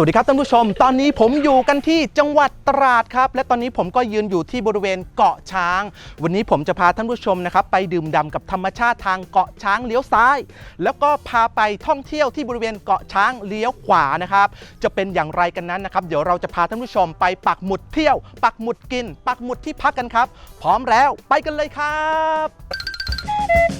วัสดีครับท่านผู้ชม ตอนนี้ผมอยู่กันที่จังหวัดตราดครับ และตอนนี้ผมก็ยืนอยู่ที่บริเวณเกาะช้าง วันนี้ผมจะพาท่านผู้ชมนะครับไปดื่มด่ำกับธรรมชาติทางเกาะช้างเลี้ยวซ้าย แล้วก็พาไปท่องเที่ยวที่บริเวณเกาะช้างเลี้ยวขวานะครับ จะเป็นอย่างไรกันนั้นนะครับ เดี๋ยวเราจะพาท่านผู้ชมไปปักหมุดเที่ยว ปักหมุดกิน ปักหมุดที่พักกันครับ พร้อมแล้วไปกันเลยครับ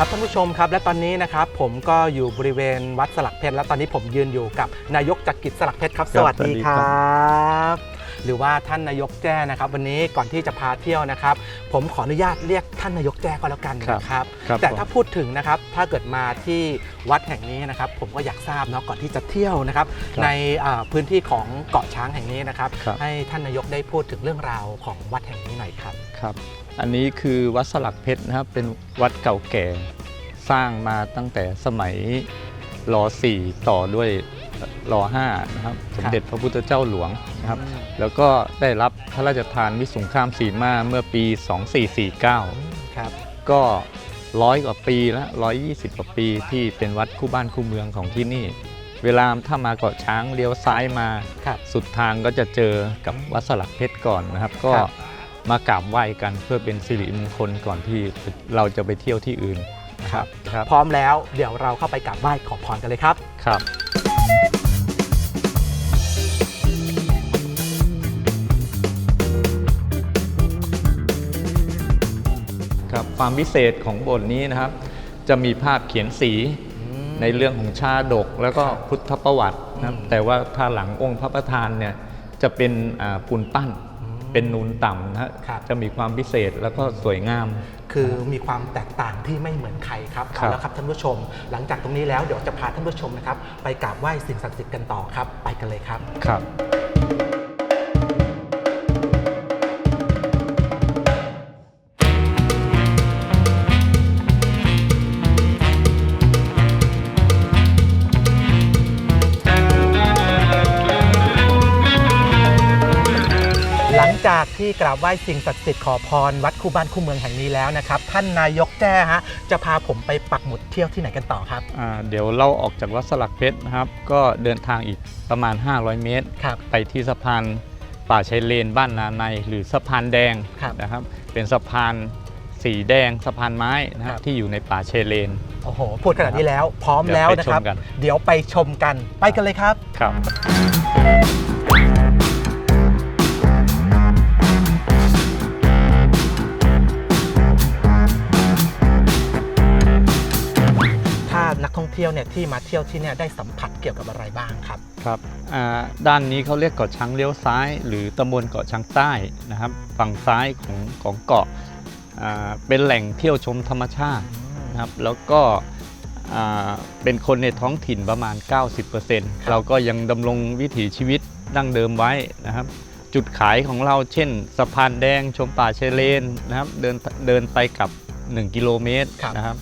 ครับท่านผู้ชมครับและตอนนี้นะครับผมก็อยู่บริเวณวัดสลักเพชรและตอนนี้ผมยืนอยู่กับนายกจักริดสลักเพชรครับคสรับวัสดีสวัสดีคครัรับหรือว่าท่านนายกแจ้นะครับวันนี้ก่อนที่จะพาเที่ยวนะครับ ผมขออนุญาตเรียกท่านนายกแจ้ก็แล้วกันนะครับครับแต่ผมถ้าพูดถึงนะครับถ้าเกิดมาที่วัดแห่งนี้นะครับ ผมก็อยากทราบเนาะก่อนที่จะเที่ยวนะครับครับในอ่าพื้นที่ของเกาะช้างแห่งนี้นะครับครับ ให้ท่านนายกได้พูดถึงเรื่องราวของวัดแห่งนี้หน่อยครับครับ อันนี้คือวัดสลักเพชรนะครับเป็นวัดเก่าแก่สร้างมาตั้งแต่สมัยร4ต่อด้วยร5นะครับสมเด็จพระพุทธเจ้าหลวงนะครับแล้วก็ได้รับพระราชทานวิสุงข้ามสีมาเมื่อปี 2449ครับก็ร้อยกว่าปีแล้ว120กว่าปีที่เป็นวัดคู่บ้านคู่เมืองของที่นี่ เวลาถ้ามาเกาะช้างเลี้ยวซ้ายมาครับสุดทางก็จะเจอกับวัดสลักเพชรก่อนนะครับ ก็ครับ มากราบไหว้กันเพื่อเป็นสิริมงคลก่อนที่เราจะไปเที่ยวที่อื่นนะครับครับพร้อมแล้วเดี๋ยวเราเข้าไปกราบไหว้ขอพรกันเลยครับครับครับความพิเศษของโบสถ์นี้นะครับ จะมีภาพเขียนสีในเรื่องของชาดก แล้วก็พุทธประวัตินะครับอืมแต่ว่าถ้าหลังองค์พระประธานเนี่ยจะเป็นอ่าปูนปั้น เป็นนูนต่ำนะฮะครับ จะมีความพิเศษแล้วก็สวยงาม คือมีความแตกต่างที่ไม่เหมือนใครครับครัเอาบละครับท่านผู้ชม หลังจากตรงนี้แล้วเดี๋ยวจะพาท่านผู้ชมนะครับ ไปกราบไหว้สิ่งศักดิ์สิทธิ์กันต่อครับ ไปกันเลยครับ ครับ ที่กราบไหว้สิ่งศักดิ์สิทธิ์ขอพรวัดคู่บ้านคู่เมืองแห่งนี้แล้วนะครับ ท่านนายกแจ้ฮะจะพาผมไปปักหมุดเที่ยวที่ไหนกันต่อครับอ่าเดี๋ยวเราออกจากวัดสลักเพชรนะครับ ก็เดินทางอีกประมาณ 500 เมตร ครับ ไปที่สะพานป่าชายเลนบ้านนาในหรือสะพานแดงครับนะครับ เป็นสะพานสีแดงสะพานไม้นะคครัรับบที่อยู่ในป่าชายเลน โอ้โหพูดขนาดนี้แล้ว พร้อมแล้วนะครับ เดี๋ยวไปชมกัน เดี๋ยวไปชมกันไปกันเลยครับ ครับ ท่องเที่ยวเนี่ยที่มาเที่ยวที่เนี่ยได้สัมผัสเกี่ยวกับอะไรบ้างครับครับอ่าด้านนี้เขาเรียกเกาะช้างเลี้ยวซ้าย หรือตำบลเกาะช้างใต้นะครับ ฝั่งซ้ายของของเกาะอ่าเป็นแหล่งเที่ยวชมธรรมชาตินะครับแล้วก็อ่าเป็นคนในท้องถิ่นประมาณ 90%เราก็ยังดำรงวิถีชีวิตดั้งเดิมไว้นะครับ จุดขายของเราเช่น สะพานแดงชมป่าชายเลนนะครับเดินเดินไปกับ 1 กิโลเมตรครับนะครับ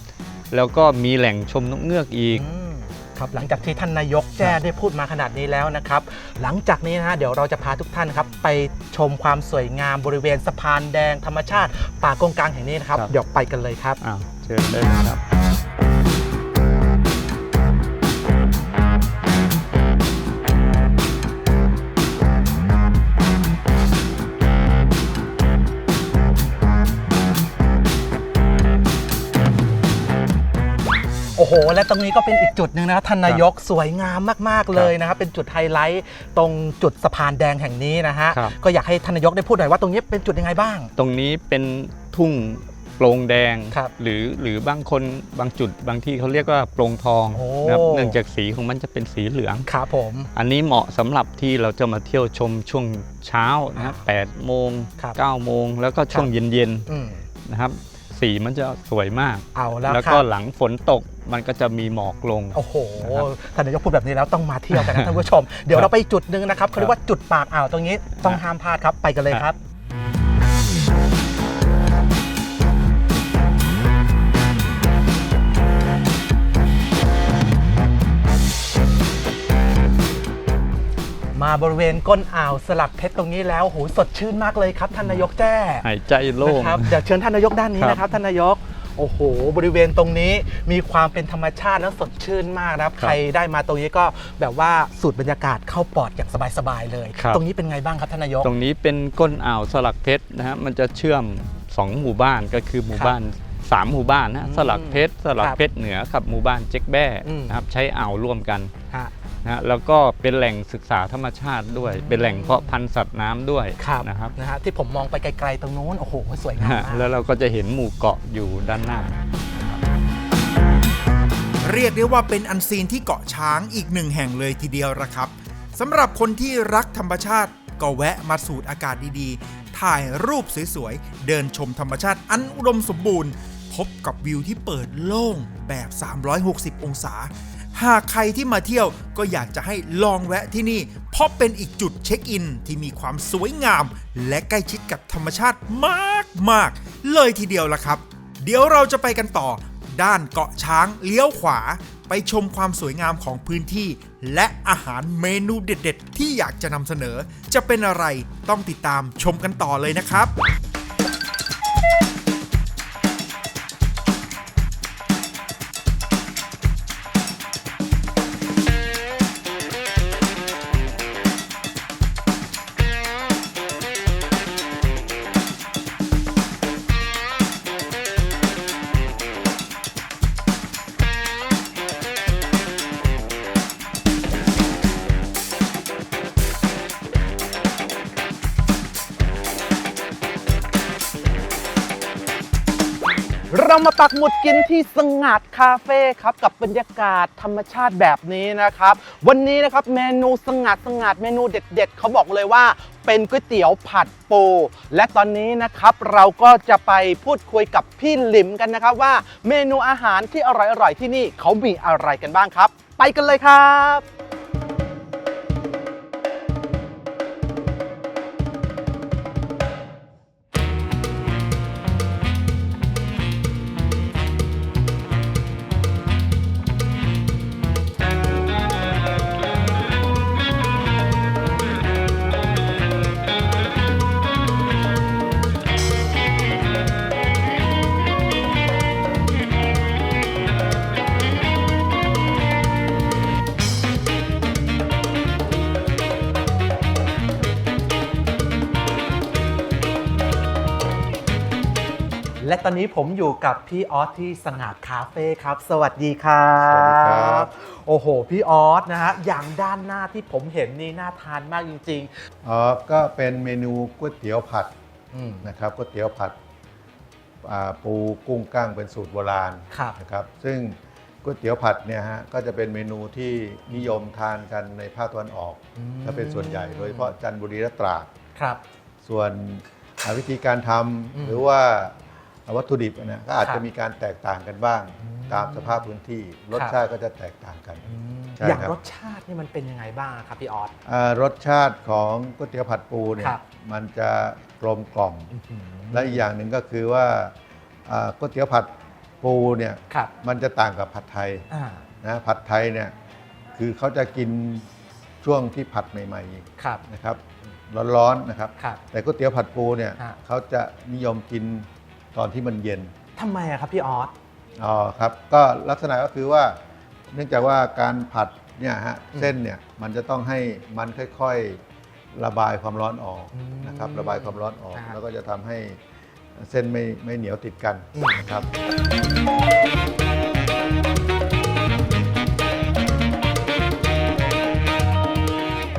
แล้วก็มีแหล่งชมนกเงือกอีกอืมครับหลังจากที่ท่านนายกแจ้ได้พูดมาขนาดนี้แล้วนะครับ หลังจากนี้นะฮะเดี๋ยวเราจะพาทุกท่านนะครับไปชมความสวยงามบริเวณสะพานแดงธรรมชาติป่ากงกลางแห่งนี้นะครับครับเดี๋ยวไปกันเลยครับอ้าวเชิญได้เลยครับ อ้โห และตรงนี้ก็เป็นอีกจุดหนึ่งนะครับท่านนายกสวยงามมาก ๆ เลยนะครับ เป็นจุดไฮไลท์ตรงจุดสะพานแดงแห่งนี้นะฮะ ครับ ก็อยากให้ท่านนายกได้พูดหน่อยว่าตรงนี้เป็นจุดยังไงบ้าง ตรงนี้เป็นทุ่งโปร่งแดง ครับหรือหรือบางคนบางจุดบางที่เขาเรียกว่าโปร่งทองโอ้ นะครับเนื่องจากสีของมันจะเป็นสีเหลือง ครับผม อันนี้เหมาะสำหรับที่เราจะมาเที่ยวชมช่วงเช้านะครับ8โมงครับ9โมงแล้วก็ช่วงเย็นอืม ๆนะครับ สีมันจะสวยมาก เอาแล้วแล้วครัก็บหลังฝนตกมันก็จะมีหมอกลง โอ้โหนะครับท่านนายกพูดแบบนี้แล้วต้องมาเที่ยวกันนะท่านผู้ชม เดี๋ยวครับเราไปจุดหนึ่งนะครับเขาเรียกว่าจุดปากอ่าวตรงนี้ต้องครับห้ามพลาดครับไปกันเลยครับ มาบริเวณก้นอ่าวสลักเพชรตรงนี้แล้วโหสดชื่นมากเลยครับท่านนายกแจ้หายใจโล่งนะครับเดี๋ยวเชิญท่านนายกด้านนี้ครับนะครับท่านนายกโอ้โห บริเวณตรงนี้มีความเป็นธรรมชาติแล้วสดชื่นมากนะครับครับใครได้มาตรงนี้ก็แบบว่าสูดบรรยากาศเข้าปอดอย่างสบายๆเลยครับตรงนี้เป็นไงบ้างครับท่านนายก ตรงนี้เป็นก้นอ่าวสลักเพชรนะฮะ มันจะเชื่อม 2 หมู่บ้านก็คือหมู่บ้าน3หมู่บ้านนะอืมสลักเพชรสลักครับเพชรเหนือกับหมู่บ้านเจ๊กแบ้อืมนะครับใช้อ่าวร่วมกันฮะ นะฮะแล้วก็เป็นแหล่งศึกษาธรรมชาติด้วย เป็นแหล่งเพาะพันธุ์สัตว์น้ำด้วยครับนะครับนะฮะที่ผมมองไปไกลๆตรงนู้นโอ้โหสวยงามนะฮะมาก แล้วเราก็จะเห็นหมู่เกาะอยู่ด้านหน้า เรียกได้ว่าเป็นอันซีนที่เกาะช้างอีกหนึ่งแห่งเลยทีเดียวละครับสำหรับคนที่รักธรรมชาติ ก็แวะมาสูดอากาศดีๆ ถ่ายรูปสวยๆ เดินชมธรรมชาติอันอุดมสมบูรณ์ พบกับวิวที่เปิดโล่งแบบ 360 องศา หากใครที่มาเที่ยวก็อยากจะให้ลองแวะที่นี่ เพราะเป็นอีกจุดเช็คอินที่มีความสวยงาม และใกล้ชิดกับธรรมชาติมาก ๆ เลยทีเดียวละครับ เดี๋ยวเราจะไปกันต่อ ด้านเกาะช้างเลี้ยวขวา ไปชมความสวยงามของพื้นที่ และอาหารเมนูเด็ด ๆ ที่อยากจะนำเสนอ จะเป็นอะไรต้องติดตามชมกันต่อเลยนะครับ เรามาปักหมุดกินที่สงัดคาเฟ่ครับกับบรรยากาศธรรมชาติแบบนี้นะครับ วันนี้นะครับเมนูสงัดสงัดเมนูเด็ด ๆเขาบอกเลยว่าเป็นก๋วยเตี๋ยวผัดปู และตอนนี้นะครับเราก็จะไปพูดคุยกับพี่หลิมกันนะครับว่าเมนูอาหารที่อร่อยๆที่นี่เขามีอะไรกันบ้างครับ ไปกันเลยครับ ตอนนี้ผมอยู่กับพี่ออสที่สงัดคาเฟ่ครับ สวัสดีครับสวัสดีครับ โอ้โห พี่ออสนะฮะอย่างด้านหน้าที่ผมเห็นนี่น่าทานมากจริงอ๋อก็เป็นเมนูก๋วยเตี๋ยวผัดๆ อืม นะครับก๋วยเตี๋ยวผัดอ่าปูกุ้งกั้งเป็นสูตรโบราณครับ นะครับ ซึ่งก๋วยเตี๋ยวผัดเนี่ยฮะก็จะเป็นเมนูที่นิยมทานกันในภาคตะวันออกอืมถ้าเป็นส่วนใหญ่โดยเฉพาะจันทบุรีและตราด ครับ ส่วนอ่าวิธีการทอืมำหรือว่า วัตถุดิบนะก็อาจครัจะบมีการแตกต่างกันบ้างอืมตามสภาพพื้นที่ รสครับชาติก็จะแตกต่างกันใช่อย่างครับรสชาตินี่มันเป็นยังไงบ้างครับพี่ออส อ่ารสชาติของก๋วยเตี๋ยวผัดปูเนี่คยรับ มันจะกลมกล่อมอื้อหือและอีกอย่างหนึ่งก็คือว่าอ่าก๋วยเตี๋ยวผัดปูเนี่ยครับมันจะต่างกับผัดไทยอ่านะผัดไทยเนี่ยคือเขาจะกินช่วงที่ผัดใหม่ครับ ๆนะครับร้อนๆนะครับ ครับแต่ก๋วยเตี๋ยวผัดปูเนี่ยฮะ เขาจะนิยมกิน ตอนที่มันเย็นทำไมอะครับพี่ออส อ๋อครับ ก็ลักษณะก็คือว่า เนื่องจากว่าการผัดเนี่ยฮะอืมเส้นเนี่ยมันจะต้องให้มันค่อยๆระบายความร้อนออกอืมนะครับ ระบายความร้อนออก อ่าแล้วก็จะทำให้เส้นไม่ไม่เหนียวติดกันอืมนะครับ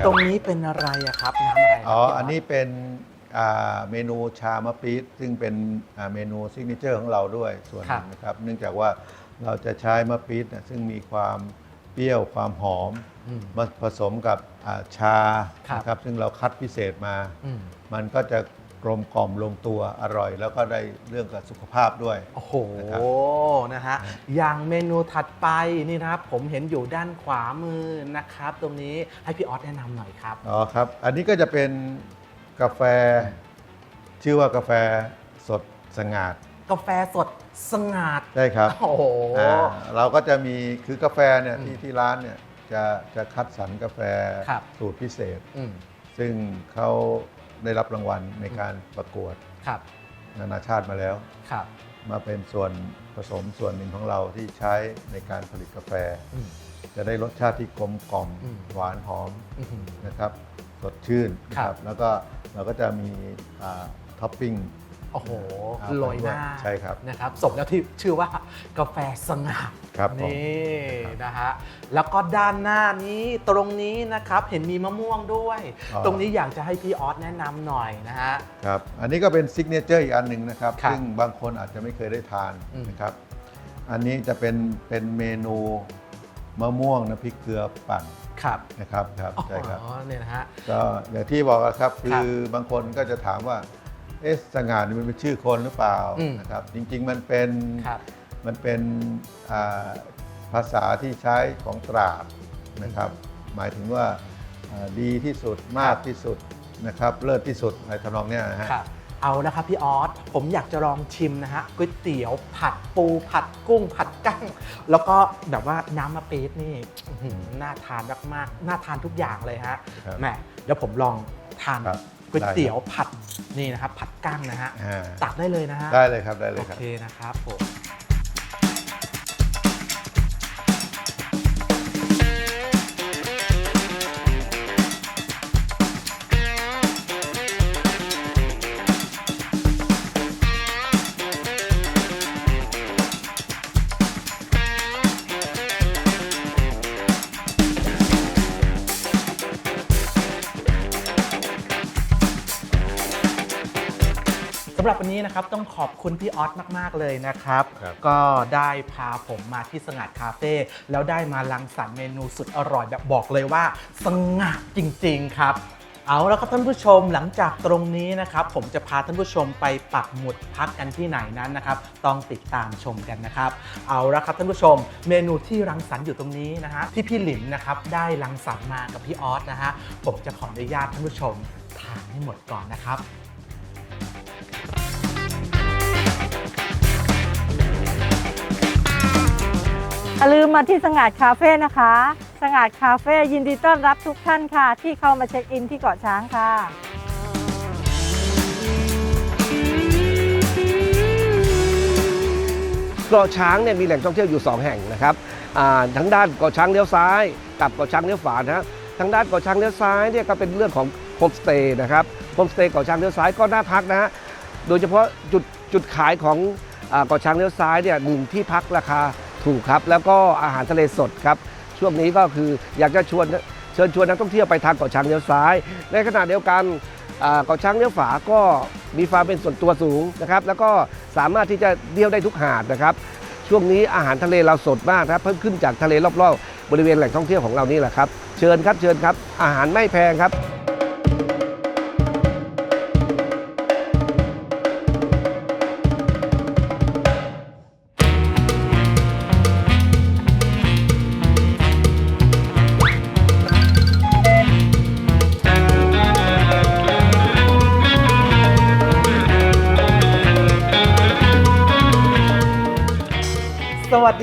ตรงนี้เป็นอะไรอะครับน้ำอะไรครับอ๋อ พี่ส อันนี้เป็นอ่า เมนูชามะปี๊ดซึ่งเป็นอ่าเมนูซิกเนเจอร์ของเราด้วยส่วนหนึ่งนะครับ เนื่องจากว่าเราจะใช้มะปี๊ดเนี่ยซึ่งมีความเปรี้ยวความหอมอืมมาผสมกับอ่าชาครับนะครับซึ่งเราคัดพิเศษมาอืมมันก็จะกลมกล่อมลงตัวอร่อย แล้วก็ได้เรื่องกับสุขภาพด้วย โอ้โหนะครับนะฮะอย่างเมนูถัดไปนี่นะครับ ผมเห็นอยู่ด้านขวามือนะครับ ตรงนี้ให้พี่ออสแนะนำหน่อยครับอ๋อครับ อันนี้ก็จะเป็น กาแฟ ชื่อว่ากาแฟสดสงัดกาแฟสดสงัดใช่ครับโอ้โหอ่าเราก็จะมีคือกาแฟเนี่ยอืมที่ที่ร้านเนี่ยจะจะคัดสรรกาแฟครับ สูตรพิเศษ อืมซึ่งเขาได้รับรางวัลในการประกวดครับนานาชาติมาแล้ว ครับมาเป็นส่วนผสมส่วนหนึ่งของเราที่ใช้ในการผลิตกาแฟ อืม จะได้รสชาติที่กลมกล่อมอืม หวานหอม อื้อหือนะครับ สดชื่นนะคครัรับบแล้วก็เราก็จะมีอ่าท็อปปิ้งโอ้โหครับโรยหน้าใช่ครับนะครับสมแล้วที่ชื่อว่ากาแฟสงัดครับผมนี่นะฮะแล้วก็ด้านหน้านี้ตรงนี้นะครับเห็นมีมะม่วงด้วยอ๋อตรงนี้อยากจะให้พี่ออสแนะนำหน่อยนะฮะครับอันนี้ก็เป็นซิกเนเจอร์อีกอันหนึ่งนะครับครับซึ่งบางคนอาจจะไม่เคยได้ทานอืมนะครับ อันนี้จะเป็นเป็นเมนูมะม่วงน้ำพริกเกลือปั่น ครับนะครับครับอ๋อใช่ครับเนี่ยนะฮะก็อย่างที่บอกอะครับคคืรับอบางคนก็จะถามว่าเอ๊ะสง่านี่มันเป็นชื่อคนหรือเปล่าอืมนะครับ จริง ๆ มันเป็นครับมันเป็นอ่าภาษาที่ใช้ของตราดนะครับ หมายถึงว่าอ่าดีที่สุดมากที่สุดนะครับ เลิศที่สุดในทำนองเนี้ยนะฮะครับ เอาละครับพี่ออสผมอยากจะลองชิมนะฮะก๋วยเตี๋ยวผัดปูผัดกุ้งผัดกั้ง แล้วก็แบบว่าน้ำมะปี๊ดนี่อื้อหือน่าทานมากๆน่าทานทุกอย่างเลยฮะครับ แหมเดี๋ยวผมลองทานครับก๋วยเตี๋ยวผัดนี่นะครับผัดกั้งนะฮะอ่าตักได้เลยนะฮะได้เลยครับได้เลยโอครับ เคนะครับผม หรับวันนี้นะครับต้องขอบคุณพี่ออสมาก ๆ เลยนะครับ ครับ ก็ได้พาผมมาที่สงัดคาเฟ่แล้วได้มาลังสรรค์เมนูสุดอร่อยแบบบอกเลยว่า สงัดจริง ๆ ครับ เอาแล้วครับท่านผู้ชมหลังจากตรงนี้นะครับ ผมจะพาท่านผู้ชมไปปักหมุดพักกันที่ไหนนั้นนะครับ ต้องติดตามชมกันนะครับ เอาละครับท่านผู้ชม เมนูที่รังสรรค์อยู่ตรงนี้นะฮะที่พี่หลินนะครับได้รังสรรค์มากับพี่ออสนะฮะผมจะขออนุญาตท่านผู้ชมทานให้หมดก่อนนะครับ อย่าลืมมาที่สงัดคาเฟ่นะคะ สงัดคาเฟ่ยินดีต้อนรับทุกท่านค่ะ ที่เข้ามาเช็คอินที่เกาะช้างค่ะเกาะช้างเนี่ยมีแหล่งท่องเที่ยวอยู่ 2 แห่งนะครับทั้งด้านเกาะช้างเลี้ยวซ้าย กับเกาะช้างเลี้ยวขวานะฮะทางด้านเกาะช้างเลี้ยวซ้ายเนี่ยก็เป็นเรื่องของโฮมสเตย์นะครับโฮมสเตย์เกาะช้างเลี้ยวซ้ายก็น่าพักนะฮะโดยเฉพาะจุดจุดขายของเกาะช้างเลี้ยวซ้ายเนี่ยหนึ่งที่พักราคา ถูกครับ แล้วก็อาหารทะเลสดครับ ช่วงนี้ก็คืออยากจะชวนเชิญชวนนักท่องเที่ยวไปทางเกาะช้างเลี้ยวซ้าย ในขณะเดียวกันเกาะช้างเลี้ยวฝาก็มีความเป็นส่วนตัวสูงนะครับ แล้วก็สามารถที่จะเที่ยวได้ทุกหาดนะครับ ช่วงนี้อาหารทะเลเราสดมากนะครับ เพิ่มขึ้นจากทะเลรอบๆบริเวณแหล่งท่องเที่ยวของเรานี่แหละครับ เชิญครับเชิญครับ อาหารไม่แพงครับ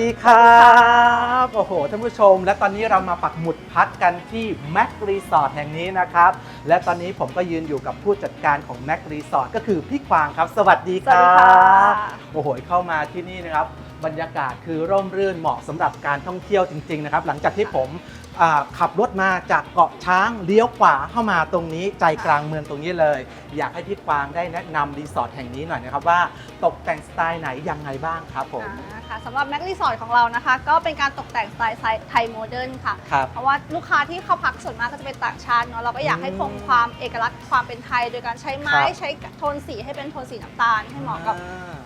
ดีครับโอ้โหท่านผู้ชม และตอนนี้เรามาปักหมุดพักกันที่แม็กรีสอร์ทแห่งนี้นะครับ และตอนนี้ผมก็ยืนอยู่กับผู้จัดการของแม็กรีสอร์ทก็คือพี่ควางครับ สวัสดีคสวัสรัดีค่ะบโอ้โหเข้ามาที่นี่นะครับบรรยากาศคือร่มรื่นเหมาะสำหรับการท่องเที่ยวจริง ๆ นะครับ หลังจากที่ผมอ่า ขับรถมาจากเกาะช้างเลี้ยวขวาเข้ามาตรงนี้ใจกลางเมืองตรงนี้เลย อยากให้พี่กวางได้แนะนำรีสอร์ทแห่งนี้หน่อยนะครับว่าตกแต่งสไตล์ไหนยังไงบ้างครับผม อ่าค่ะสำหรับแม็กรีสอร์ทของเรานะคะ ก็เป็นการตกแต่งสไตล์ไทยโมเดิร์นค่ะ ครับ เพราะว่าลูกค้าที่เข้าพักส่วนมากก็จะเป็นต่างชาติเนาะเราก็อยากให้คงความเอกลักษณ์ความเป็นไทย โดยการใช้ไม้ครับใช้โทนสีให้เป็นโทนสีน้ำตาลให้เหมาะกับ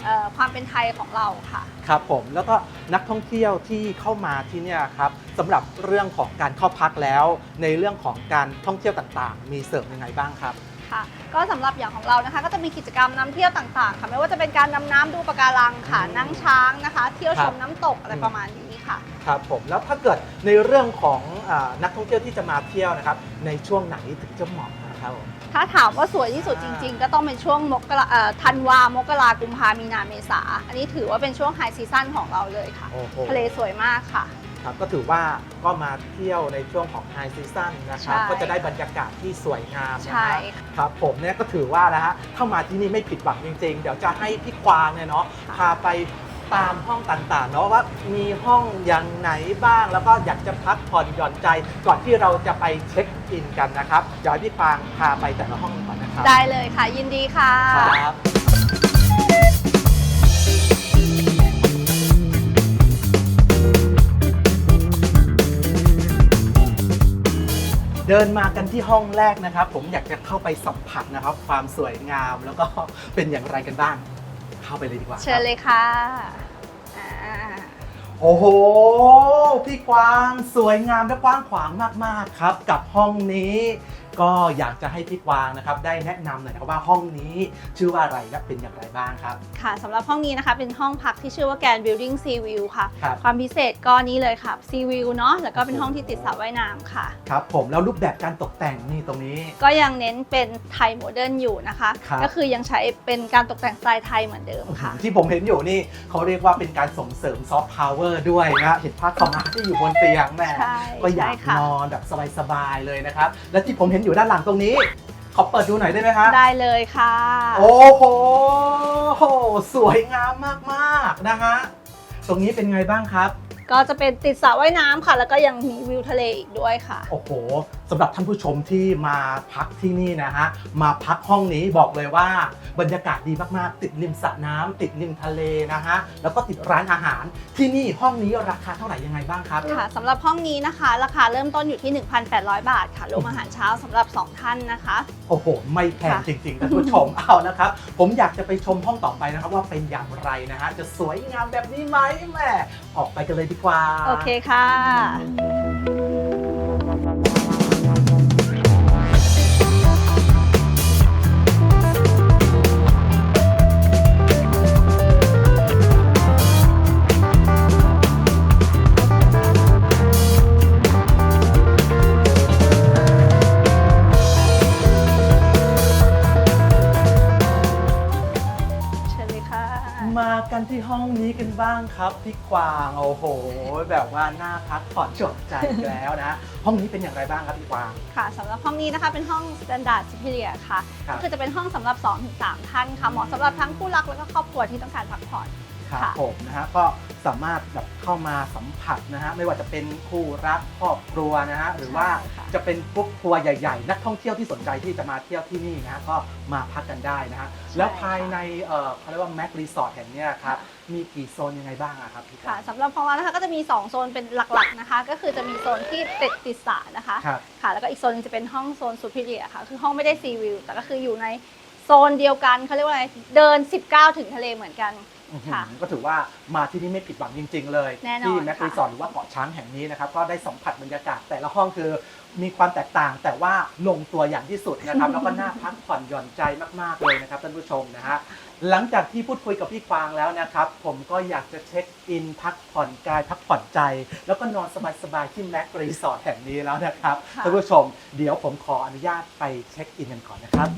เอ่อความเป็นไทยของเราค่ะ ครับผมแล้วก็นักท่องเที่ยวที่เข้ามาที่เนี่ยครับสำหรับเรื่องของการเข้าพักแล้ว ในเรื่องของการท่องเที่ยวต่างๆ มีเสริมยังไงบ้างครับ ค่ะก็สำหรับอย่างของเรานะคะ ก็จะมีกิจกรรมนำเที่ยวต่างๆ ค่ะไม่ว่าจะเป็นการดำน้ำดูปะการังค่ะ นั่งช้างนะคะ เที่ยวครัชบมน้ำตกอะไรประมาณนี้ค่ะ ครับผมแล้วถ้าเกิดในเรื่องของอานักท่องเที่ยวที่จะมาเที่ยวนะครับ ในช่วงไหนถึงจะเหมาะนะ ครับผม ถ้าถามว่าสวยที่สุดจริง ๆ ก็ต้องเป็นช่วงมกราเอ่อธันวามกรากุมภามีนาเมษา อันนี้ถือว่าเป็นช่วงไฮซีซั่นของเราเลยค่ะ โอ้โห ทะเลสวยมากค่ะ ครับก็ถือว่าก็มาเที่ยวในช่วงของไฮซีซั่นนะครับ ใช่ก็จะได้บรรยากาศที่สวยงามนะใช่ฮะครับผมเนี่ยก็ถือว่านะฮะถ้ามาที่นี่ไม่ผิดหวังจริง ๆ เดี๋ยวจะให้พี่ควางเนี่ยเนาะพาไป ตามห้องต่างๆเนาะว่ามีห้องอย่างไหนบ้าง แล้วก็อยากจะพักผ่อนหย่อนใจ ก่อนที่เราจะไปเช็คอินกันนะครับเดี๋ยวให้พี่ควางพาไปแต่ละห้องก่อนนะครับได้เลยค่ะ ยินดีค่ะ ครับ เดินมากันที่ห้องแรกนะครับ ผมอยากจะเข้าไปสัมผัสนะครับ ความสวยงามแล้วก็เป็นอย่างไรกันบ้าง เข้าไปเลยดีกว่าเชิญเลยค่ะอ่าโอ้โห พี่กวางสวยงามและกว้างขวางมากๆครับ กับห้องนี้ ก็อยากจะให้พี่กวางนะครับได้แนะนำหน่อยนะครับว่าห้องนี้ชื่อว่าอะไรและเป็นอย่างไรบ้างครับ ค่ะสำหรับห้องนี้นะคะเป็นห้องพักที่ชื่อว่าแกน Building Sea View ค่ะ ครับ ความพิเศษก็นี้เลยค่ะ Sea View เนาะแล้วก็เป็นห้องที่ติดสระว่ายน้ำค่ะ ครับ ผมแล้วรูปแบบการตกแต่งนี่ตรงนี้ ก็ยังเน้นเป็นไทยโมเดิร์นอยู่นะคะ ครับ ก็คือยังใช้เป็นการตกแต่งสไตล์ไทยเหมือนเดิมค่ะ ที่ผมเห็นอยู่นี่เขาเรียกว่าเป็นการส่งเสริมซอฟต์พาวเวอร์ด้วยนะเห็นผ้าขาวม้าที่อยู่บนเตียงแหม่ใช่ก็อยากใช่ค่ะ นอนแบบสบายๆเลยนะครับ และที่ผมเห็นอยู่ด้านหลังตรงนี้ ขอเปิดดูหน่อยได้ไหมครับได้เลยค่ะ โอ้โหสวยงามมากๆนะฮะตรงนี้เป็นไงบ้างครับ ก็จะเป็นติดสระว่ายน้ำค่ะ แล้วก็ยังมีวิวทะเลอีกด้วยค่ะ โอ้โหสำหรับท่านผู้ชมที่มาพักที่นี่นะฮะ มาพักห้องนี้บอกเลยว่า บรรยากาศดีมากๆ ติดริมสระน้ำติดริมทะเลนะฮะ แล้วก็ติดร้านอาหารที่นี่ห้องนี้ราคาเท่าไหร่ยังไงบ้างครับ ค่ะสำหรับห้องนี้นะคะ ราคาเริ่มต้นอยู่ที่ 1,800 บาทค่ะรวมอาหารเช้าสำหรับ 2 ท่านนะคะ โอ้โห ไม่แพงค่ะ จริงๆท่านผู้ชม เอาแล้วครับ ผมอยากจะไปชมห้องต่อไปนะครับว่าเป็นอย่างไรนะฮะ จะสวยงามแบบนี้ไหมแม่ออกไปกันเลยดีกว่า โอเคค่ะ กันที่ห้องนี้กันบ้างครับพี่กวางโอ้โห แบบว่าน่าพักผ่อนจดใจอีกแล้วนะ ห้องนี้เป็นอย่างไรบ้างครับพี่กวาง ค่ะสำหรับห้องนี้นะคะเป็นห้อง Standard Superior ค่ะครับ ก็คือจะเป็นห้องสำหรับ 2-3 ท่านค่ะเหมาะสำหรับทั้งคู่รักแล้วก็ครอบครัวที่ต้องการพักผ่อน ครับค่ะผมนะฮะก็สามารถแบบเข้ามาสัมผัสนะฮะไม่ว่าจะเป็นคู่รักครอบครัวนะฮะหรือว่าใช่ค่ะจะเป็นกรุ๊ปทัวร์ใหญ่ ๆ นักท่องเที่ยวที่สนใจที่จะมาเที่ยวที่นี่นะฮะก็มาพักกันได้นะฮะแล้วภายในเอ่อเขาเรียกว่าแม็กรีสอร์ทแห่งเนี้ยครับมีกี่โซนยังไงบ้างอะครับพี่กค่ะวางสำหรับของเรานะคะก็จะมี 2 โซนเป็นหลักๆนะคะ ก็คือจะมีโซนที่ติดติดสระนะคะครับค่ะแล้วก็อีกโซนหนึงจะเป็นห้องโซน Superior ค่ะคือห้องไม่ได้ซีวิวแต่ก็คืออยู่ในโซนเดียวกันเขาเรียกว่าอะไรเดิน 19 ถึงทะเลเหมือนกัน อื้อหือค่ะก็ถือว่ามาที่นี่ไม่ผิดหวังจริง ๆ เลย แน่นอนที่แม็กค่ะ รีสอร์ทหรือว่าเกาะช้างแห่งนี้นะครับก็ได้สัมผัสบรรยากาศแต่ละห้องคือมีความแตกต่างแต่ว่าลงตัวอย่างที่สุดนะครับ แล้วก็น่าพักผ่อนหย่อนใจมากๆเลยนะครับท่านผู้ชมนะฮะหลังจากที่พูดคุยกับพี่กวางแล้วนะครับ ผมก็อยากจะเช็คอินพักผ่อนกายพักผ่อนใจ แล้วก็นอนสบายๆที่แม็กรีสอร์ทแห่งนี้แล้วนะครับค่ะ ท่านผู้ชมเดี๋ยวผมขออนุญาตไปเช็คอินกันก่อนนะครับ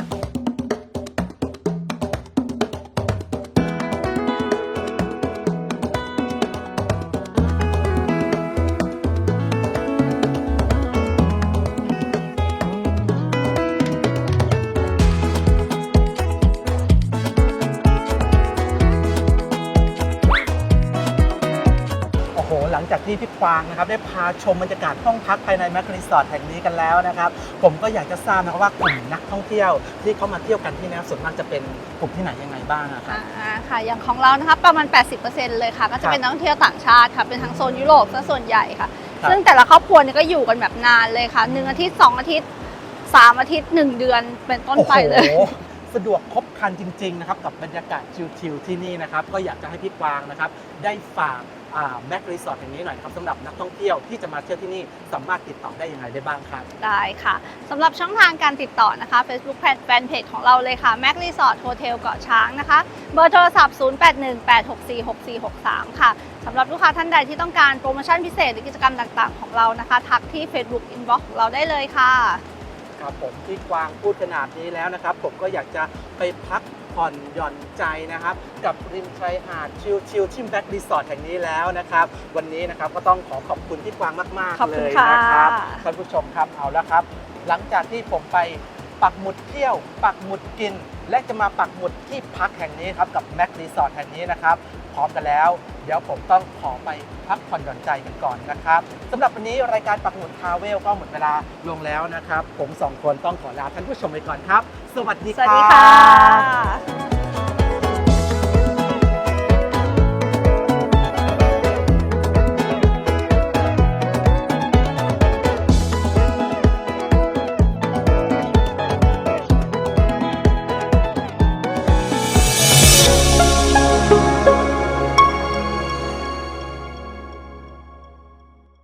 ที่พี่กวางนะครับได้พาชมบรรยากาศห้องพักภายในแมครีสอร์ทแห่งนี้กันแล้วนะครับผมก็อยากจะทราบนะครับว่ากลุ่มนักท่องเที่ยวที่เขามาเที่ยวกันที่นี่ส่วนมากจะเป็นกลุ่มที่ไหนยังไงบ้างอะครับอ่าค่ะอย่างของเรานะคะประมาณ 80%เลยค่ะก็จะเป็นนักท่องเที่ยวต่างชาติค่ะเป็นทางโซนยุโรปซะส่วนใหญ่ค่ะครับซึ่งแต่ละครอบครัวเนี่ยก็อยู่กันแบบนานเลยค่ะหนึ่งอาทิตย์สองอาทิตย์สามอาทิตย์หนึ่งเดือนเป็นต้นไปเลยโอ้โหสะดวกครบครันจริงๆนะครับกับบรรยากาศชิลๆที่นี่นะครับก็อยากจะให้พี่กวางนะครับได้ฝาก แม็กรีสอร์ทแห่งนี้หน่อยครับสำหรับนักท่องเที่ยวที่จะมาเที่ยวที่นี่สามารถติดต่อได้ยังไงได้บ้างครับ ได้ค่ะสำหรับช่องทางการติดต่อนะคะ Facebook แฟนเพจของเราเลยค่ะ Mac Resort Hotel เกาะช้างนะคะ เบอร์โทรศัพท์ 0818646463 ค่ะสำหรับลูกค้าท่านใดที่ต้องการโปรโมชั่นพิเศษหรือกิจกรรมต่างๆ ของเรานะคะ ทักที่ Facebook Inbox ของเราได้เลยค่ะ ครับผมที่กวางพูดขนาดนี้แล้วนะครับ ผมก็อยากจะไปพัก ผ่อนหย่อนใจนะครับ กับริมชายหาดชิลๆที่แบ็กรีสอร์ทแห่งนี้แล้วนะครับ วันนี้นะครับก็ต้องขอขอบคุณพี่กวางมาก ขอบๆ เลคุณยค่ะ นะครับท่านผู้ชมครับเอาละครับ หลังจากที่ผมไปปักหมุดเที่ยว ปักหมุดกิน และจะมาปักหมุดที่พักแห่งนี้ครับกับแม็กรีสอร์ทแห่งนี้นะครับพร้อมกันแล้วเดี๋ยวผมต้องขอไปพักผ่อนหย่อนใจกันก่อนนะครับสำหรับวันนี้รายการปักหมุดทราเวลก็หมดเวลาลงแล้วนะครับ ผมสองคนต้องขอลาท่านผู้ชมไปก่อนครับ สวัสดีสครับวัสดีค่ะ